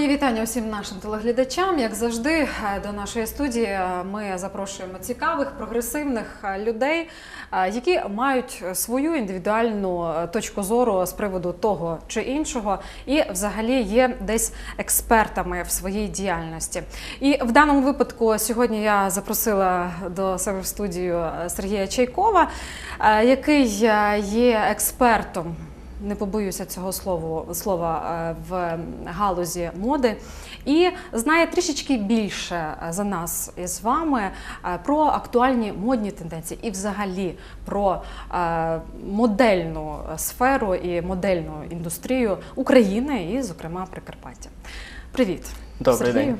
Мої вітання усім нашим телеглядачам. Як завжди, е, до нашої студії е, ми запрошуємо цікавих, прогресивних е, людей, які мають свою індивідуальну точку зору з приводу того чи іншого, і взагалі є десь експертами в своїй діяльності. І в даному випадку сьогодні я запросила до себе в студію Сергія Чайкова, який є експертом не побоюся цього слову, слова е, в галузі моди, і знає трішечки більше е, за нас із вами е, про актуальні модні тенденції і взагалі про модельну сферу і модельну індустрію України і, зокрема, Прикарпаття. Привіт, Добрий Сергію. день.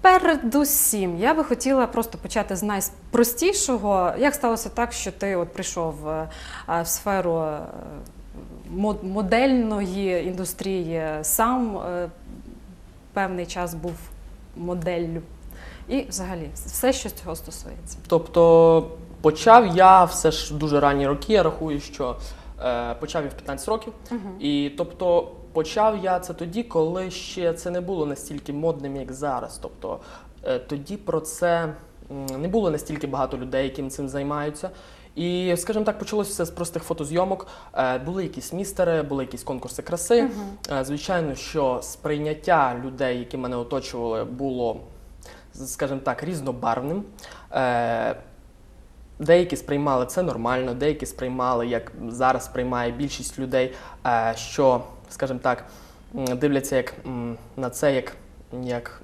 Передусім, я би хотіла просто почати з найпростішого. Як сталося так, що ти от прийшов в сферу модельної індустрії, сам е, певний час був моделлю. І взагалі все, що цього стосується. Тобто почав я все ж дуже ранні роки. Я рахую, що е, почав я в 15 років. І тобто почав я це тоді, коли ще це не було настільки модним, як зараз. Тобто е, тоді про це не було настільки багато людей, яким цим займаються. І, скажімо так, почалося все з простих фотозйомок. Е, були якісь містери, були якісь конкурси краси. Е, звичайно, що сприйняття людей, які мене оточували, було, скажімо так, різнобарвним. Е, Деякі сприймали це нормально, деякі сприймали, як зараз сприймає більшість людей, що, скажімо так, дивляться як, на це як, як,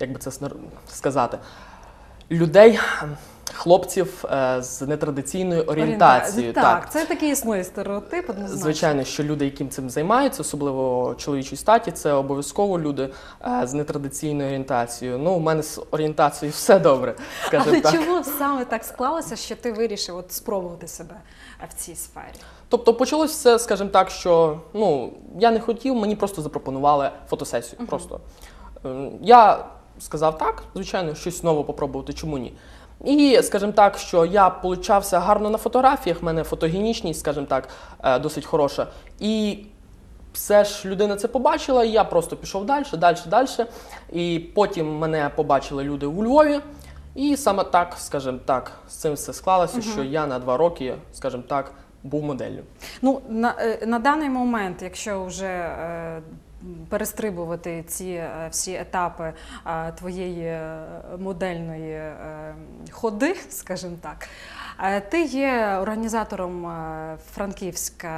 як би це сказати, людей, хлопців е, з нетрадиційною орієнтацією. Так, так. це такий існує стереотип, однозначно. Звичайно, що люди, яким цим займаються, особливо чоловічої статі, це обов'язково люди е, з нетрадиційною орієнтацією. Ну, у мене з орієнтацією все добре, Але так. чому саме так склалося, що ти вирішив от спробувати себе в цій сфері? Тобто почалось все, скажімо так, що ну я не хотів, мені просто запропонували фотосесію. Просто Ем, я сказав так, звичайно, щось нове попробувати, чому ні. І, скажімо так, що я получався гарно на фотографіях, в мене фотогенічність, скажімо так, е, досить хороша. І все ж людина це побачила, і я просто пішов далі, далі, далі. І потім мене побачили люди у Львові. І саме так, скажімо так, з цим все склалося, що я на два роки, скажімо так, був моделлю. Ну на, е, на даний момент, якщо вже е, перестрибувати ці е, всі етапи е, твоєї е, модельної ходи, скажімо так. Ти є організатором Франківська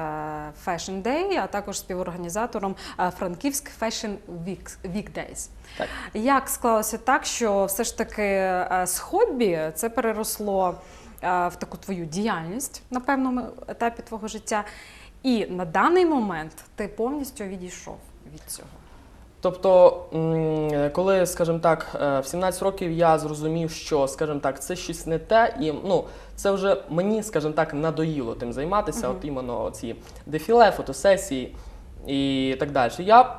Fashion Day, а також співорганізатором Франківськ Fashion Week- Weekdays. Так. Як склалося так, що все ж таки з хобі це переросло в таку твою діяльність на певному етапі твого життя, і на даний момент ти повністю відійшов від цього. Тобто, коли, скажімо так, е, в 17 років я зрозумів, що, скажімо так, це щось не те, і ну, це вже мені, скажімо так, надоїло тим займатися, от іменно ці дефіле, фотосесії і так далі. Я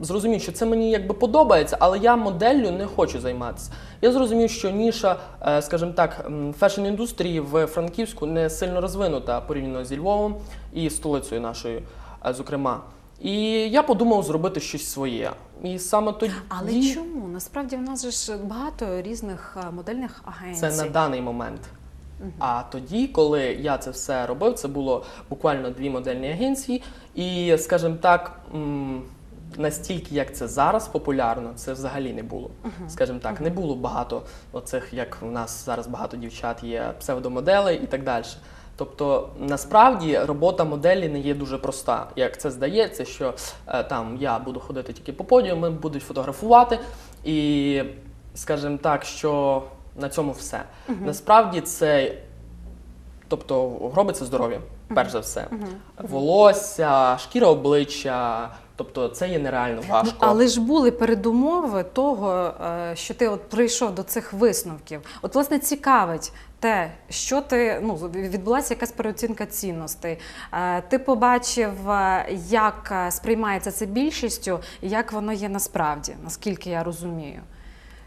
зрозумів, що це мені якби подобається, але я моделлю не хочу займатися. Я зрозумів, що ніша, е, скажімо так, фешн-індустрії в Франківську не сильно розвинута порівняно зі Львовом і столицею нашою, е, зокрема. І я подумав зробити щось своє. І саме тоді Але чому? Насправді в нас же ж багато різних е, модельних агенцій. це на даний момент. А тоді, коли я це все робив, це було буквально дві модельні агенції, і, скажімо так, настільки як це зараз популярно, це взагалі не було. Скажімо так, не було багато оцих, як в нас зараз багато дівчат є псевдомоделей і так далі. Тобто насправді робота моделі не є дуже проста. Як це здається, що е, там я буду ходити тільки по подіуму, будуть фотографувати, і скажімо так, що на цьому все. Насправді це, тобто, робиться здоров'я, перш за все. Волосся, шкіра обличчя, тобто це є нереально важко. Ну, але ж були передумови того, е, що ти от прийшов до цих висновків. От, власне, цікавить те, що ти ну відбулася якась переоцінка цінностей. Е, Ти побачив, е, як сприймається це більшістю, і як воно є насправді, наскільки я розумію.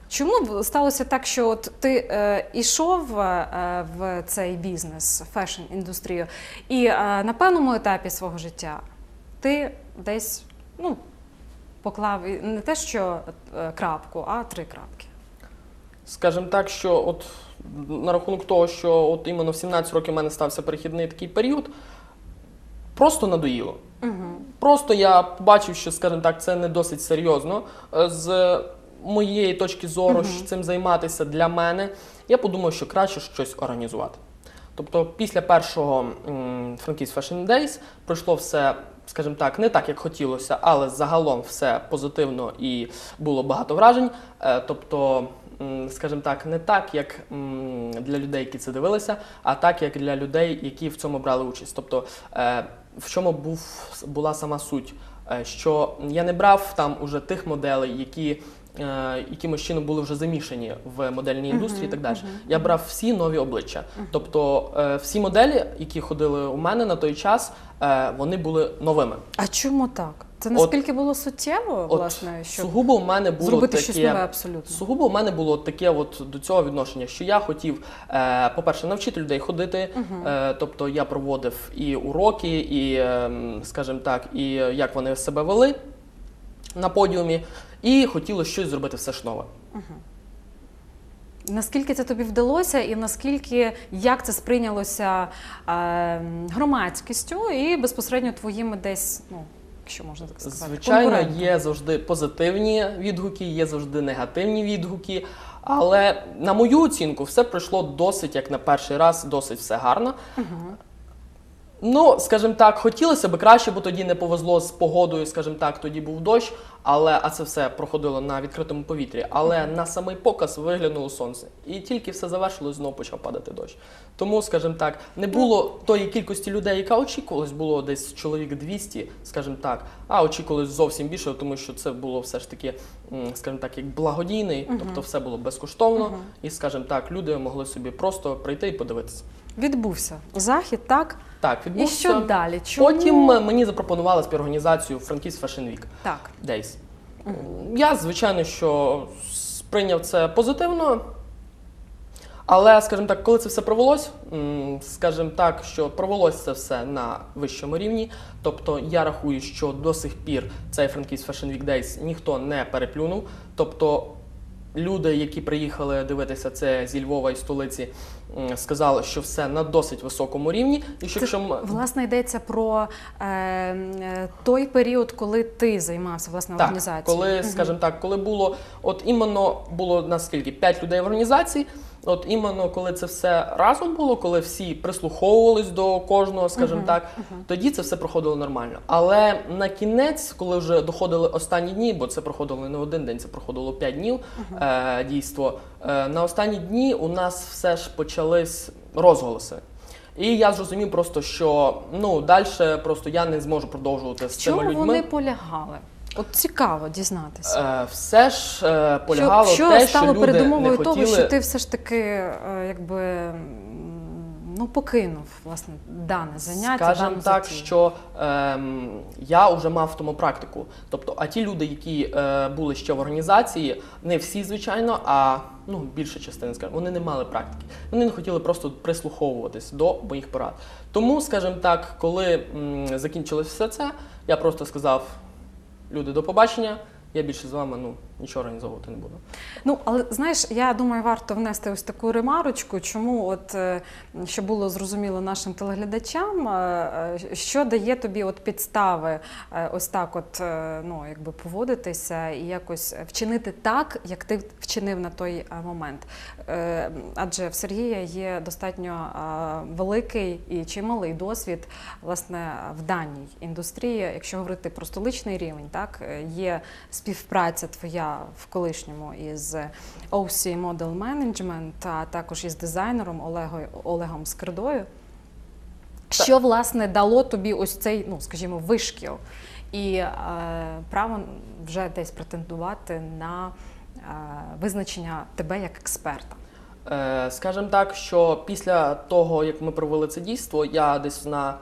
Чому сталося так, що от ти е, ішов е, в цей бізнес, фешн-індустрію, і е, на певному етапі свого життя ти десь ну, поклав не те, що е, крапку, а три крапки. Скажімо так, що от на рахунок того, що от іменно в 17 років в мене стався перехідний такий період, просто надоїло. Угу. Просто я побачив, що, скажімо так, це не досить серйозно. Е, З моєї точки зору, що цим займатися для мене, я подумав, що краще щось організувати. Тобто, після першого м, Франківськ Fashion Days пройшло все, скажімо так, не так, як хотілося, але загалом все позитивно і було багато вражень. Е, Тобто, скажімо так, не так, як для людей, які це дивилися, а так, як для людей, які в цьому брали участь. Тобто, е, в чому був, була сама суть? Е, Що я не брав там уже тих моделей, які якимось чином були вже замішані в модельній індустрії і так далі. Я брав всі нові обличчя. Тобто е, всі моделі, які ходили у мене на той час, е, вони були новими. А чому так? Це наскільки було суттєво, От власне, щоб сугубо у мене було зробити таке, щось нове абсолютно? Сугубо у мене було таке от до цього відношення, що я хотів, е, по-перше, навчити людей ходити. Е, тобто я проводив і уроки, і, е, скажімо так, і як вони себе вели на подіумі. І хотілося щось зробити все ж нове. Наскільки це тобі вдалося, і наскільки як це сприйнялося е, громадськістю і безпосередньо твоїми десь, ну якщо можна так сказати, Звичайно, є завжди позитивні відгуки, є завжди негативні відгуки. Але на мою оцінку, все пройшло досить, як на перший раз, досить все гарно. Ну, скажімо так, хотілося б краще, бо тоді не повезло з погодою, скажімо так, тоді був дощ, але а це все проходило на відкритому повітрі. Але на самий показ виглянуло сонце. І тільки все завершилось, знову почав падати дощ. Тому, скажімо так, не було тої кількості людей, яка очікувалось, було десь чоловік 200, скажімо так, а очікувалось зовсім більше, тому що це було все ж таки, скажімо так, як благодійний, тобто все було безкоштовно, і, скажімо так, люди могли собі просто прийти і подивитися. Відбувся захід, так? Так, І що далі? Чому? Потім мені запропонували співорганізацію Франківськ Fashion Week так. Days. Я, звичайно, що сприйняв це позитивно. Але, скажімо так, коли це все провелось, скажімо так, що провелось це все на вищому рівні. Тобто я рахую, що до сих пір цей Франківськ Fashion Week Days ніхто не переплюнув. Тобто люди, які приїхали дивитися це зі Львова і столиці, сказали, що все на досить високому рівні. І що Це, якщо власне йдеться про е, той період, коли ти займався власне Так, організацією. коли, скажімо так, коли було, от іменно було наскільки 5 людей в організації, от іменно коли це все разом було, коли всі прислуховувались до кожного, скажімо так, тоді це все проходило нормально. Але на кінець, коли вже доходили останні дні, бо це проходило не один день, це проходило 5 днів е, дійство. Е, на останні дні у нас все ж почались розголоси. І я зрозумів просто, що ну далі просто я не зможу продовжувати з чому цими людьми. вони полягали? От цікаво дізнатися. Е, все ж е, полягало що, що те, стало що люди передумовою не того, що ти все ж таки е, якби ну покинув власне дане заняття. Дану так, затію? що ем, я вже мав в тому практику. Тобто, а ті люди, які е, були ще в організації, не всі, звичайно, а ну, більша частина, скажімо, вони не мали практики. Вони не хотіли просто прислуховуватись до моїх порад. Тому, скажімо так, коли м, закінчилось все це, я просто сказав: люди, до побачення. Я більше з вами ну, нічого організовувати не буду. Ну, але знаєш, я думаю, варто внести ось таку ремарочку, чому, от е, щоб було зрозуміло нашим телеглядачам, е, е, що дає тобі от підстави ось так, от ну якби поводитися і якось вчинити так, як ти вчинив на той момент. Адже в Сергія є достатньо великий і чималий досвід власне в даній індустрії. Якщо говорити про столичний рівень, так є співпраця твоя в колишньому із OC Model Management, а також із дизайнером Олегою, Олегом Скридою. Що власне дало тобі ось цей, ну скажімо, вишкіл і е, право вже десь претендувати на е, визначення тебе як експерта? Е, Скажімо так, що після того, як ми провели це дійство, я десь на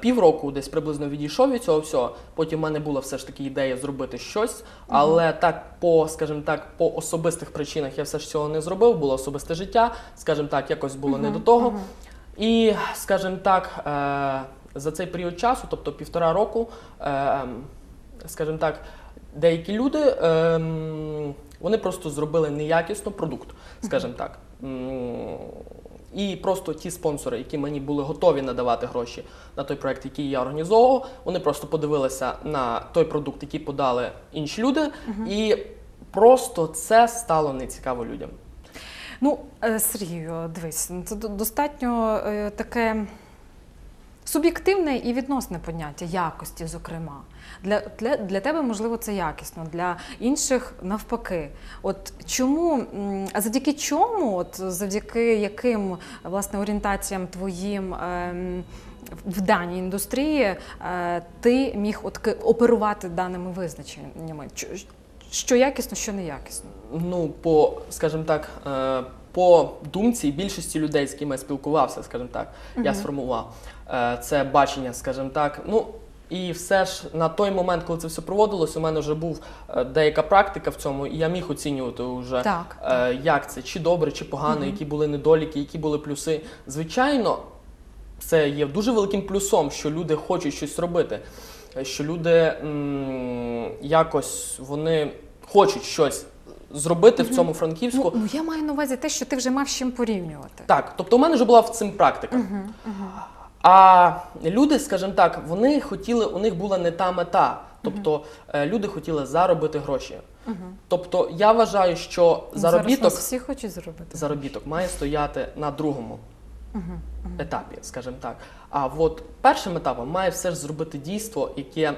півроку десь приблизно відійшов від цього всього. Потім в мене була все ж таки ідея зробити щось, але так по, скажімо так, по особистих причинах я все ж цього не зробив. Було особисте життя, скажімо так, якось було не до того. І, скажімо так, е, за цей період часу, тобто півтора року, е, скажімо так, деякі люди ем, вони просто зробили неякісно продукт, скажімо так. І просто ті спонсори, які мені були готові надавати гроші на той проект, який я організовував, вони просто подивилися на той продукт, який подали інші люди, і просто це стало нецікаво людям. Ну, е, Сергію, дивись, ну, це до- достатньо е, таке суб'єктивне і відносне поняття якості, зокрема. Для, для, для тебе, можливо, це якісно, для інших навпаки. От чому, а завдяки чому, от завдяки яким власне орієнтаціям твоїм ем, в даній індустрії е, ти міг от оперувати даними визначеннями? Що якісно, що не якісно? Ну, по, скажімо так, е, по думці більшості людей, з ким я спілкувався, скажімо так, я сформував е, це бачення, скажімо так. Ну і все ж на той момент, коли це все проводилось, у мене вже був е, деяка практика в цьому, і я міг оцінювати вже, Так, е, як це, чи добре, чи погано, які були недоліки, які були плюси. Звичайно, це є дуже великим плюсом, що люди хочуть щось робити, що люди м, якось вони хочуть щось зробити в цьому Франківську. Ну, я маю на увазі те, що ти вже мав з чим порівнювати. Так, тобто у мене вже була в цим практика. А люди, скажімо так, вони хотіли, у них була не та мета. Тобто е, люди хотіли заробити гроші. Тобто я вважаю, що Ну, Зараз заробіток, нас всі хочуть зробити. заробіток має стояти на другому етапі, скажімо так. А от першим етапом має все ж зробити дійство, яке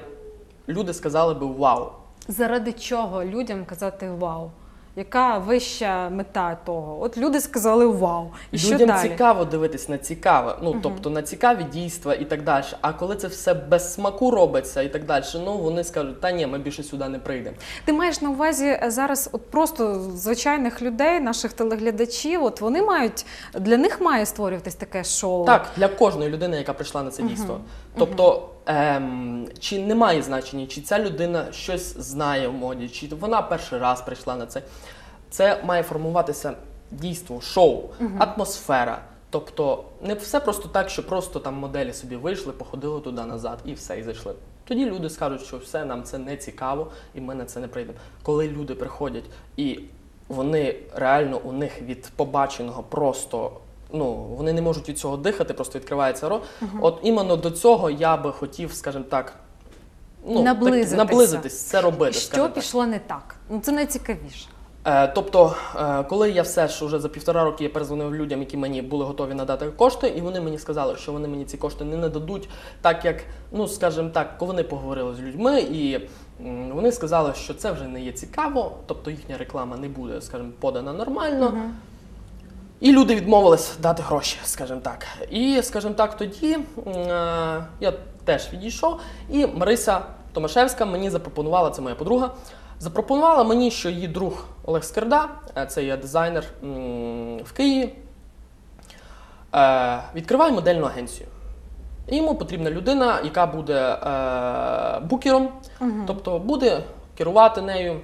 люди сказали би вау. Заради чого людям казати вау? Яка вища мета того? От люди сказали вау. І що Людям далі? цікаво дивитись на цікаве, ну тобто на цікаві дійства і так далі. А коли це все без смаку робиться і так далі, ну вони скажуть, та ні, ми більше сюди не прийдемо. Ти маєш на увазі е, зараз от просто звичайних людей, наших телеглядачів. От вони мають для них має створюватись таке шоу. Так, для кожної людини, яка прийшла на це дійство. Тобто, ем, чи немає значення, чи ця людина щось знає в моді, чи вона перший раз прийшла на це. Це має формуватися дійство, шоу, атмосфера. Тобто не все просто так, що просто там моделі собі вийшли, походили туди назад і все, і зайшли. Тоді люди скажуть, що все, нам це не цікаво, і ми на це не прийдемо. Коли люди приходять і вони реально у них від побаченого просто ну вони не можуть від цього дихати, просто відкривається рот. От іменно до цього я би хотів, скажімо так, ну Наблизитися. Так, наблизитись, це робити. Що так. пішло не так? Ну це найцікавіше. Е, тобто, е, коли я все ж уже за півтора роки я перезвонив людям, які мені були готові надати кошти, і вони мені сказали, що вони мені ці кошти не нададуть, так як, ну скажімо так, коли вони поговорили з людьми, і вони сказали, що це вже не є цікаво, тобто їхня реклама не буде, скажімо, подана нормально. І люди відмовились дати гроші, скажімо так. І, скажімо так, тоді е, я теж відійшов, і Марися Томашевська мені запропонувала, це моя подруга, запропонувала мені, що її друг Олег Скерда, е, це є дизайнер в Києві, е, відкриває модельну агенцію. І йому потрібна людина, яка буде букером, тобто буде керувати нею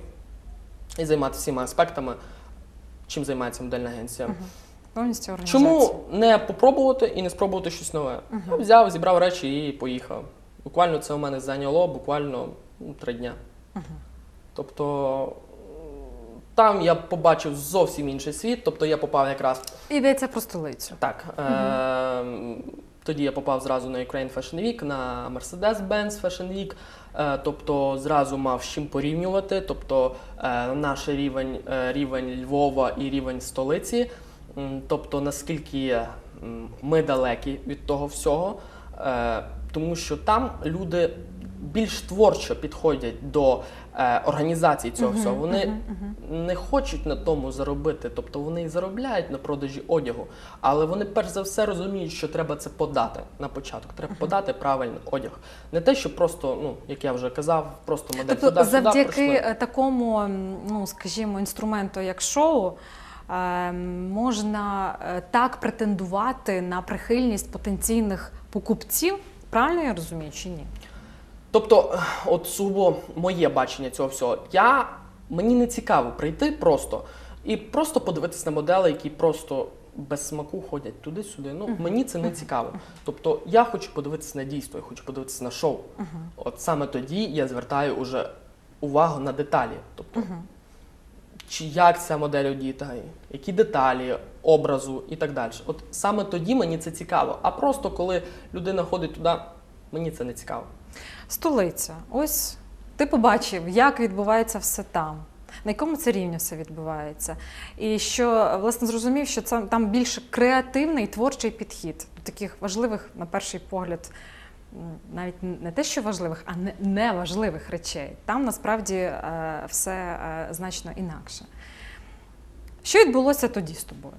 і займатися всіма аспектами, чим займається модельна агенція. Повністю. Чому не попробувати і не спробувати щось нове? Я взяв, зібрав речі і поїхав. Буквально це у мене зайняло буквально ну, три дня. Тобто там я побачив зовсім інший світ, тобто я попав якраз Йдеться про столицю. так. Е- тоді я попав зразу на Ukraine Fashion Week, на Mercedes-Benz Fashion Week. Е, тобто зразу мав з чим порівнювати. Тобто е, наш рівень, е, рівень Львова і рівень столиці. Тобто наскільки ми далекі від того всього, Е, тому що там люди більш творчо підходять до е, організації цього всього. Вони не хочуть на тому заробити, тобто вони і заробляють на продажі одягу, але вони перш за все розуміють, що треба це подати на початку. Треба подати правильний одяг. Не те, що просто, ну як я вже казав, просто модель Тобто, завдяки е, такому, ну скажімо, інструменту, як шоу, можна е, так претендувати на прихильність потенційних покупців. Правильно я розумію чи ні? Тобто, от сугубо моє бачення цього всього. Я мені не цікаво прийти просто і просто подивитися на модели, які просто без смаку ходять туди-сюди. Ну мені це не цікаво. Тобто я хочу подивитися на дійство, я хочу подивитися на шоу. От саме тоді я звертаю уже увагу на деталі. Тобто, чи як ця модель одіта, які деталі образу і так далі. От саме тоді мені це цікаво. А просто коли людина ходить туди, мені це не цікаво. Столиця. Ось ти побачив, як відбувається все там. На якому це рівні все відбувається, і що власне зрозумів, що це там більш креативний творчий підхід до таких важливих, на перший погляд, навіть не те, що важливих, а не неважливих речей. Там насправді е, все е, значно інакше. Що відбулося тоді з тобою?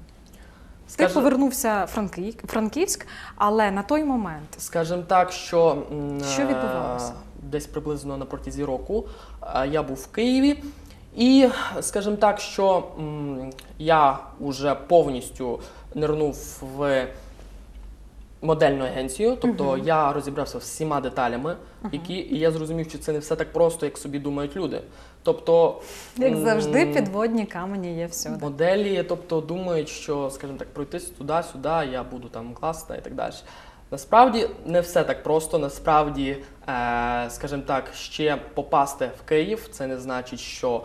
Ти Скажи- повернувся в Франківськ, але на той момент Скажімо так, що, Що е, відбувалося? десь приблизно на протязі року я був в Києві, і скажімо так, що я вже повністю нирнув в модельну агенцію, тобто я розібрався всіма деталями, які і я зрозумів, що це не все так просто, як собі думають люди. Тобто, Як завжди, підводні камені є всюди. Моделі, тобто думають, що, скажімо так, пройтись туди-сюди, я буду там класна і так далі. Насправді не все так просто. Насправді, е, скажімо так, ще попасти в Київ, це не значить, що,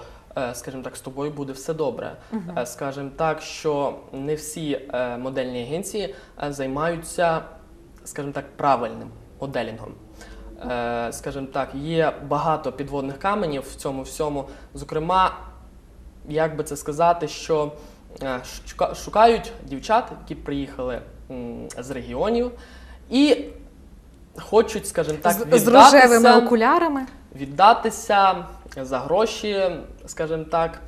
скажімо так, з тобою буде все добре. Е, скажімо так, що не всі е, модельні агенції е, займаються, скажімо так, правильним моделінгом. Е, скажімо так, є багато підводних каменів в цьому всьому. Зокрема, як би це сказати, що е, шукають дівчат, які приїхали з регіонів, і хочуть, скажімо так, з, з рожевими окулярами. Віддатися за гроші, скажімо так,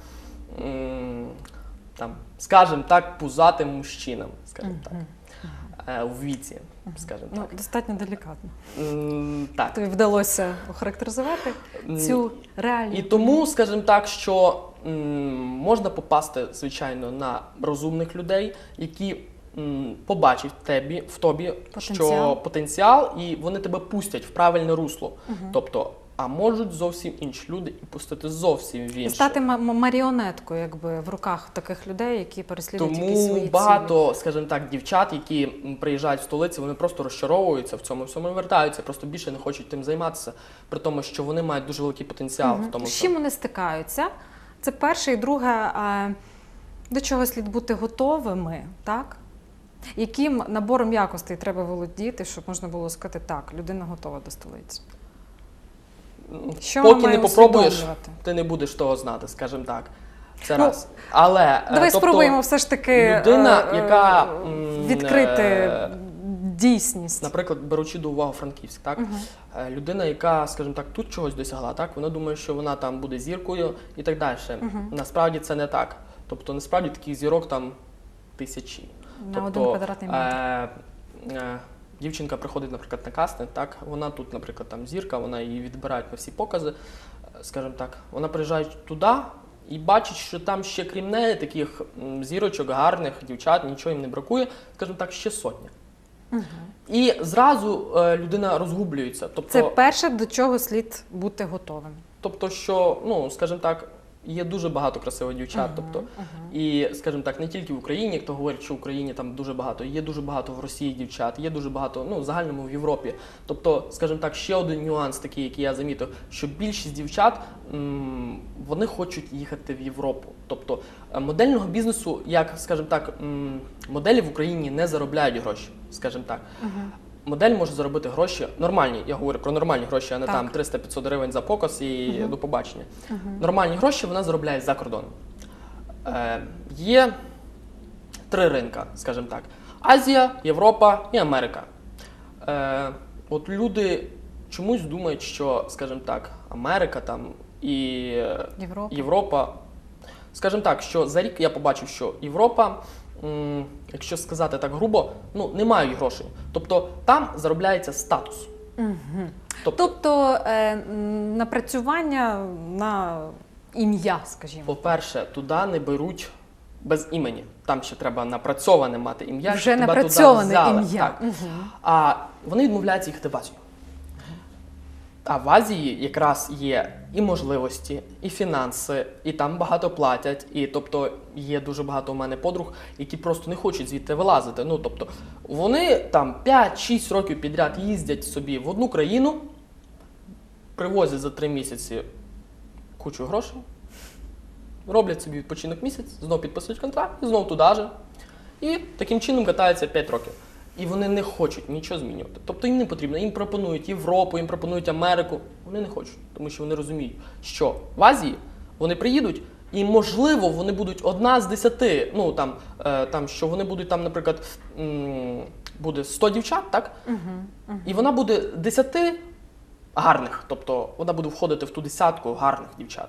там, скажімо так, пузатим мужчинам, скажімо так, е, у віці, скажімо Ну, достатньо делікатно. Так. Тобі вдалося охарактеризувати цю реальність. І тому, скажімо так, що можна попасти, звичайно, на розумних людей, які побачать в тебе в тобі, що Потенціал. потенціал, і вони тебе пустять в правильне русло. Тобто, а можуть зовсім інші люди і пустити зовсім в інше. стати ма- ма- маріонеткою, якби в руках таких людей, які переслідують якісь свої багато, скажімо так, дівчат, які приїжджають в столиці, вони просто розчаровуються в цьому всьому і вертаються, просто більше не хочуть тим займатися, при тому, що вони мають дуже великий потенціал цілі. в тому. З чим вони стикаються? Це перше і друге, до чого слід бути готовими, так? Яким набором якостей треба володіти, щоб можна було сказати, так, людина готова до столиці. Що Поки не попробуєш, ти не будеш того знати, скажімо так. Це Ну, раз. Але е, Давай тобто, спробуємо все ж таки людина, е, е, яка, відкрити е, дійсність. Наприклад, беручи до уваги Франківськ, так. Е, людина, яка, скажімо так, тут чогось досягла, так вона думає, що вона там буде зіркою і так далі. Насправді це не так. Тобто, насправді таких зірок там тисячі. На тобто, один квадратний метр. Е, е, дівчинка приходить, наприклад, на кастинг, так вона тут, наприклад, там зірка, вона її відбирають на всі покази. е, Скажімо так, вона приїжджає туди і бачить, що там ще крім неї таких зірочок, гарних дівчат, нічого їм не бракує, скажімо так, ще сотня. І зразу е, людина розгублюється. Тобто, Це перше, до чого слід бути готовим. тобто, що, ну, скажімо так, є дуже багато красивих дівчат. Тобто, і, скажімо так, не тільки в Україні, як то говорять, що в Україні там дуже багато, є дуже багато в Росії дівчат, є дуже багато, ну, в загальному в Європі. Тобто, скажімо так, ще один нюанс такий, який я замітив, що більшість дівчат м, вони хочуть їхати в Європу. Тобто е, модельного бізнесу, як, скажімо так, м, моделі в Україні не заробляють гроші, скажімо так. Модель може заробити гроші нормальні. Я говорю про нормальні гроші, а не Так. там 300-500 гривень за показ і до побачення. Нормальні гроші вона заробляє за кордоном. Е, є три ринка, скажімо так: Азія, Європа і Америка. Е, от люди чомусь думають, що, скажімо так, Америка там і Європа. Європа. Скажімо так, що за рік я побачив, що Європа, якщо сказати так грубо, ну не мають грошей. Тобто там заробляється статус. Тобто, Тобто е, напрацювання на ім'я, скажімо. по-перше, туди не беруть без імені. Там ще треба напрацьоване мати ім'я. Вже напрацьоване ім'я. Так. Мгм. А вони відмовляються їхати в Азію. А в Азії якраз є і можливості, і фінанси, і там багато платять. І тобто є дуже багато у мене подруг, які просто не хочуть звідти вилазити. Ну тобто вони там 5-6 років підряд їздять собі в одну країну, привозять за 3 місяці кучу грошей, роблять собі відпочинок місяць, знову підписують контракт і знову туди же. І таким чином катаються 5 років. І вони не хочуть нічого змінювати. Тобто їм не потрібно. Їм пропонують Європу, їм пропонують Америку. Вони не хочуть, тому що вони розуміють, що в Азії вони приїдуть, і можливо вони будуть одна з десяти. Ну там, е, там що вони будуть там, наприклад, м, буде 100 дівчат, так? І вона буде 10 гарних. Тобто вона буде входити в ту десятку гарних дівчат.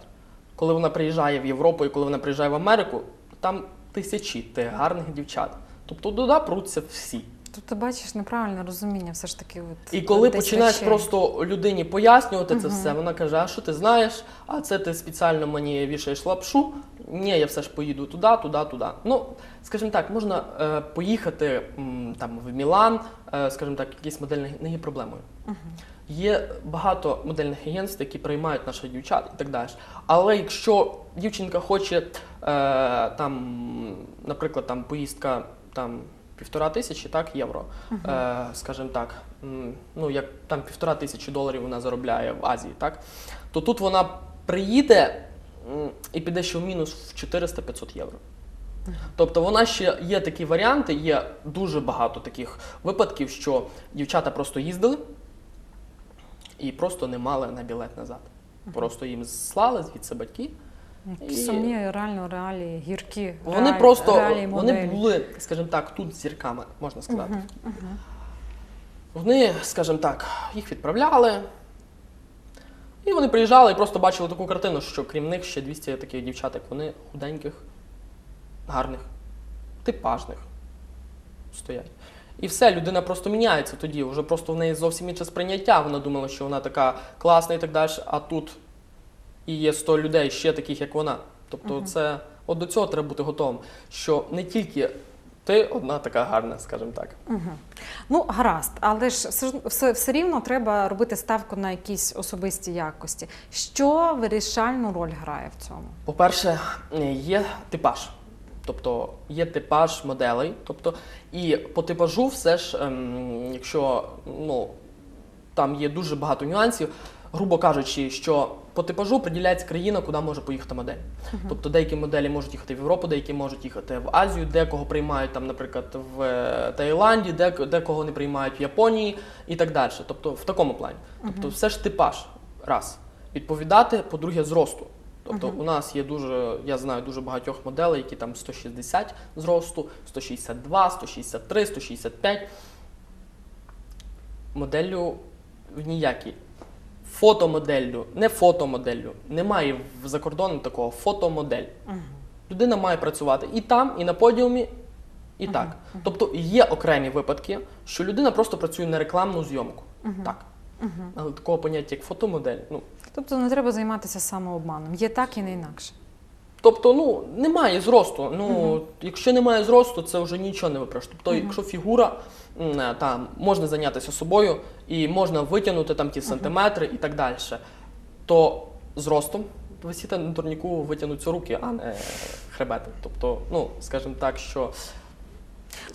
Коли вона приїжджає в Європу і коли вона приїжджає в Америку, там тисячі тих гарних дівчат. Тобто туди пруться всі. Тут ти бачиш неправильне розуміння, все ж таки. От, І коли десь починаєш речей. просто людині пояснювати це все, вона каже: а що ти знаєш? А це ти спеціально мені вішаєш лапшу. Ні, я все ж поїду туди, туди, туди. Ну, скажімо так, можна е, поїхати м, там в Мілан, е, скажімо так, якісь модель не є проблемою. Є багато модельних агентств, які приймають наших дівчат і так далі. Але якщо дівчинка хоче е, там, наприклад, там поїздка там півтора тисячі, так, євро, е, скажімо так, ну як там півтора тисячі доларів вона заробляє в Азії, так, то тут вона приїде і піде ще в мінус в 400-500 євро. Тобто вона ще є такі варіанти, є дуже багато таких випадків, що дівчата просто їздили і просто не мали на білет назад. Просто їм слали звідси батьки. Які і- реально реалії, гіркі. Вони реаль- просто реалії вони були, скажімо так, тут з зірками, можна сказати. Вони, скажімо так, їх відправляли. І вони приїжджали і просто бачили таку картину, що крім них ще 200 таких дівчаток, вони худеньких, гарних, типажних стоять. І все, людина просто міняється тоді. Вже просто в неї зовсім інше сприйняття. Вона думала, що вона така класна і так далі, а тут і є 100 людей ще таких, як вона. Тобто, це от до цього треба бути готовим. Що не тільки ти одна така гарна, скажімо так. Ну, гаразд, але ж все, все, все рівно треба робити ставку на якісь особисті якості. Що вирішальну роль грає в цьому? По-перше, є типаж. Тобто є типаж моделей. Тобто, і по типажу все ж, ем, якщо ну, там є дуже багато нюансів, грубо кажучи, що по типажу приділяється країна, куди може поїхати модель. Тобто деякі моделі можуть їхати в Європу, деякі можуть їхати в Азію, декого приймають там, наприклад, в е, Таїланді, декого не приймають в Японії і так далі. Тобто в такому плані. Тобто, все ж типаж раз. Відповідати, по-друге, зросту. Тобто у нас є дуже, я знаю дуже багатьох моделей, які там 160 зросту, 162, 163, 165. Моделлю в ніякій. Фотомоделлю, не фотомоделлю. Немає в за кордоном такого фотомодель. Людина має працювати і там, і на подіумі, і так. Тобто є окремі випадки, що людина просто працює на рекламну зйомку. Так. Але такого поняття, як фотомодель, ну, Тобто не треба займатися самообманом. Є так і не інакше. Тобто, ну немає зросту. Ну, якщо немає зросту, це вже нічого не виправиш. Тобто, якщо фігура, там можна зайнятися собою і можна витягнути там ті сантиметри і так далі, то зростом висіти на турніку витягнуться руки, а не хребети. Тобто, ну, скажімо так, що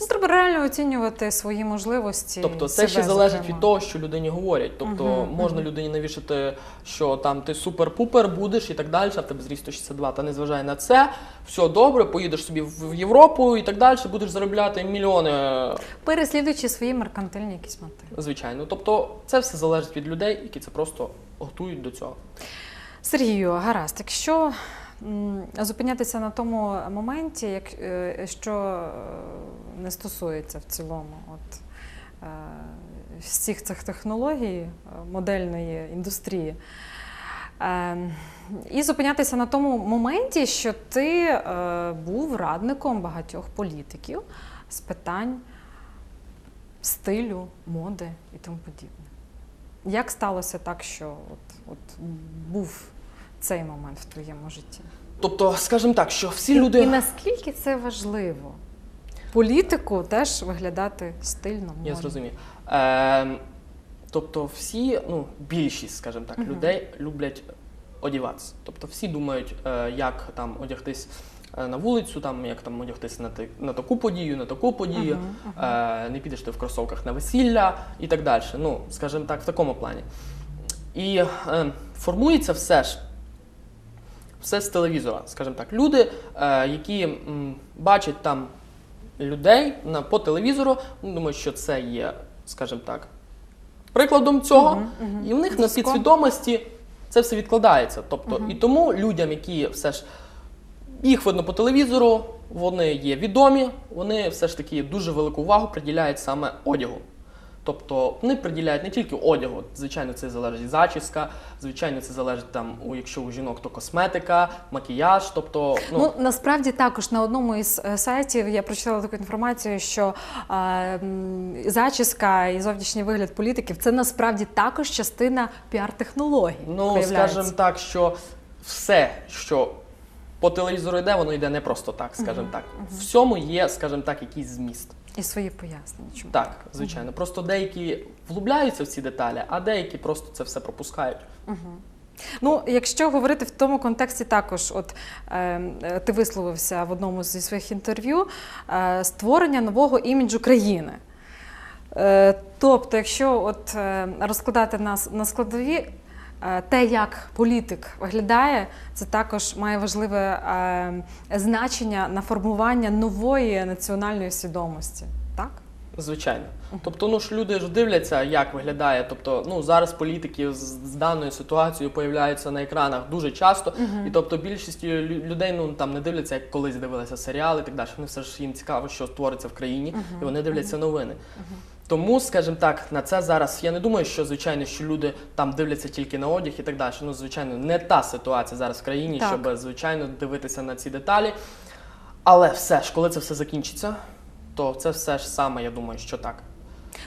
Ну, треба реально оцінювати свої можливості. Тобто це себе, ще залежить зокрема. від того, що людині говорять. Тобто Мгм, можна людині навішати, що там ти супер-пупер будеш і так далі, а в тебе зріст 162, та не зважає на це, все добре, поїдеш собі в в Європу і так далі, будеш заробляти мільйони, Переслідуючи свої меркантильні якісь мотиви. звичайно. Тобто це все залежить від людей, які це просто готують до цього. Сергію, гаразд, якщо зупинятися на тому моменті, як, е, що е, не стосується в цілому от, е, всіх цих технологій модельної індустрії. Е, І зупинятися на тому моменті, що ти був радником багатьох політиків з питань стилю, моди і тому подібне. Як сталося так, що от, от був цей момент в твоєму житті? Тобто, скажімо так, що всі люди. І наскільки це важливо? Політику теж виглядати стильно. Я зрозумів. Е, тобто, всі, ну, більшість, скажімо так, людей люблять одягатися. Тобто всі думають, е, як там одягтись е, на вулицю, там, як там одягтись на, ти- на таку подію, на таку подію, Е, не підеш ти в кросовках на весілля і так далі. Ну, скажімо так, в такому плані. І е, формується все ж все з телевізора, скажімо так. Люди, е, які бачать там людей по телевізору, ну, думають, що це є, скажімо так, прикладом цього, і в них на підсвідомості це все відкладається. Тобто, і тому людям, які все ж їх видно по телевізору, вони є відомі, вони все ж таки дуже велику увагу приділяють саме одягу. Тобто вони приділяють не тільки одягу, звичайно, це залежить зачіска, звичайно, це залежить там, у якщо у жінок, то косметика, макіяж. Тобто, ну, Ну, насправді також на одному із е, сайтів я прочитала таку інформацію, що е, зачіска і зовнішній вигляд політиків це насправді також частина піар-технологій. Ну, скажімо так, що все, що по телевізору йде, воно йде не просто так, скажімо так. В всьому є, скажімо так, якийсь зміст. І свої пояснення. Чому? Так, звичайно. Просто деякі влюбляються в ці деталі, а деякі просто це все пропускають. Ну, якщо говорити в тому контексті, також, от е, ти висловився в одному зі своїх інтерв'ю е, створення нового іміджу країни. Е, тобто, якщо от е, розкладати нас на складові, те, як політик виглядає, це також має важливе е, значення на формування нової національної свідомості. Так? Звичайно. Тобто, ну ж люди ж дивляться, як виглядає. Тобто, ну зараз політики з, з даною ситуацією появляються на екранах дуже часто, і тобто більшість лю- людей ну там не дивляться, як колись дивилися серіали і так далі. Вони все ж їм цікаво, що твориться в країні, і вони дивляться новини. Тому, скажімо так, на це зараз я не думаю, що звичайно, що люди там дивляться тільки на одяг і так далі. Ну, звичайно, не та ситуація зараз в країні, Так. щоб звичайно дивитися на ці деталі. Але все ж, коли це все закінчиться, то це все ж саме, я думаю, що так.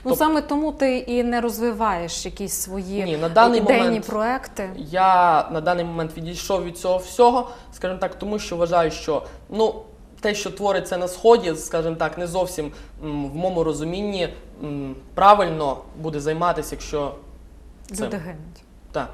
Ну Тоб- саме тому ти і не розвиваєш якісь свої Ні, на даний ідейні момент проекти. Я на даний момент відійшов від цього всього, скажімо так, тому що вважаю, що ну. Те, що твориться на сході, скажімо так, не зовсім в моєму розумінні правильно буде займатися, якщо це Люди гинуть. так.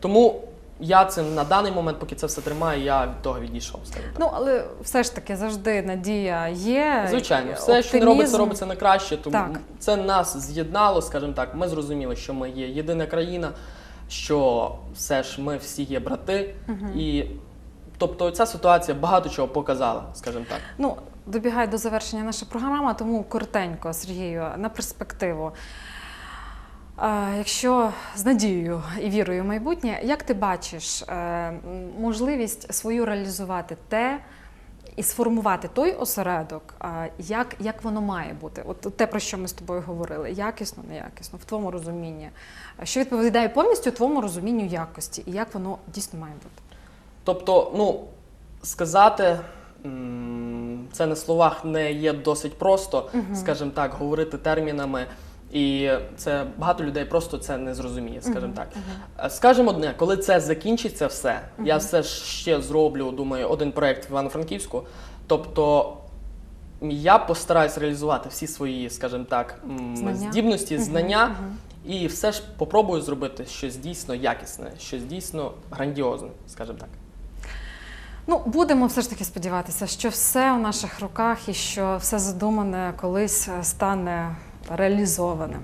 Тому я цим на даний момент, поки це все тримаю, я від того відійшов. Скажімо так. Ну але все ж таки завжди надія є. Звичайно, все, що не робиться, робиться на краще. Тому Так. це нас з'єднало, скажімо так. Ми зрозуміли, що ми є єдина країна, що все ж ми всі є брати. І тобто ця ситуація багато чого показала, скажімо так. Ну, добігає до завершення наша програма, тому коротенько, Сергію, на перспективу. Якщо з надією і вірою в майбутнє, як ти бачиш е, можливість свою реалізувати те і сформувати той осередок, як, як воно має бути? От те, про що ми з тобою говорили, якісно, неякісно, в твоєму розумінні, що відповідає повністю твоєму розумінню якості, і як воно дійсно має бути? Тобто, ну, сказати це на словах не є досить просто, скажімо так, говорити термінами. І це багато людей просто це не зрозуміє, скажімо так. Е, Скажемо одне, коли це закінчиться все, я все ж ще зроблю, думаю, один проєкт в Івано-Франківську. Тобто я постараюсь реалізувати всі свої, скажімо так, Знання. здібності, знання, мгм. і все ж попробую зробити щось дійсно якісне, щось дійсно грандіозне, скажімо так. Ну, будемо все ж таки сподіватися, що все в наших руках і що все задумане колись стане реалізованим.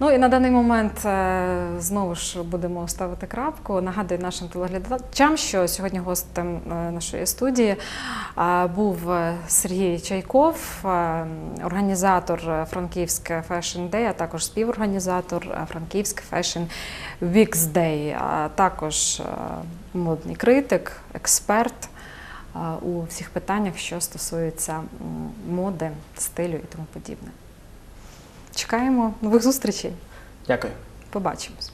Ну і на даний момент е, знову ж будемо ставити крапку. Нагадую нашим телеглядачам, що сьогодні гостем е, нашої студії е, був Сергій Чайков, організатор Франківське Fashion Day, а також співорганізатор Франківськ Fashion Weeks Day, а також модний критик, експерт у всіх питаннях, що стосуються м, моди, стилю і тому подібне. Чекаємо нових зустрічей. Дякую. Побачимось.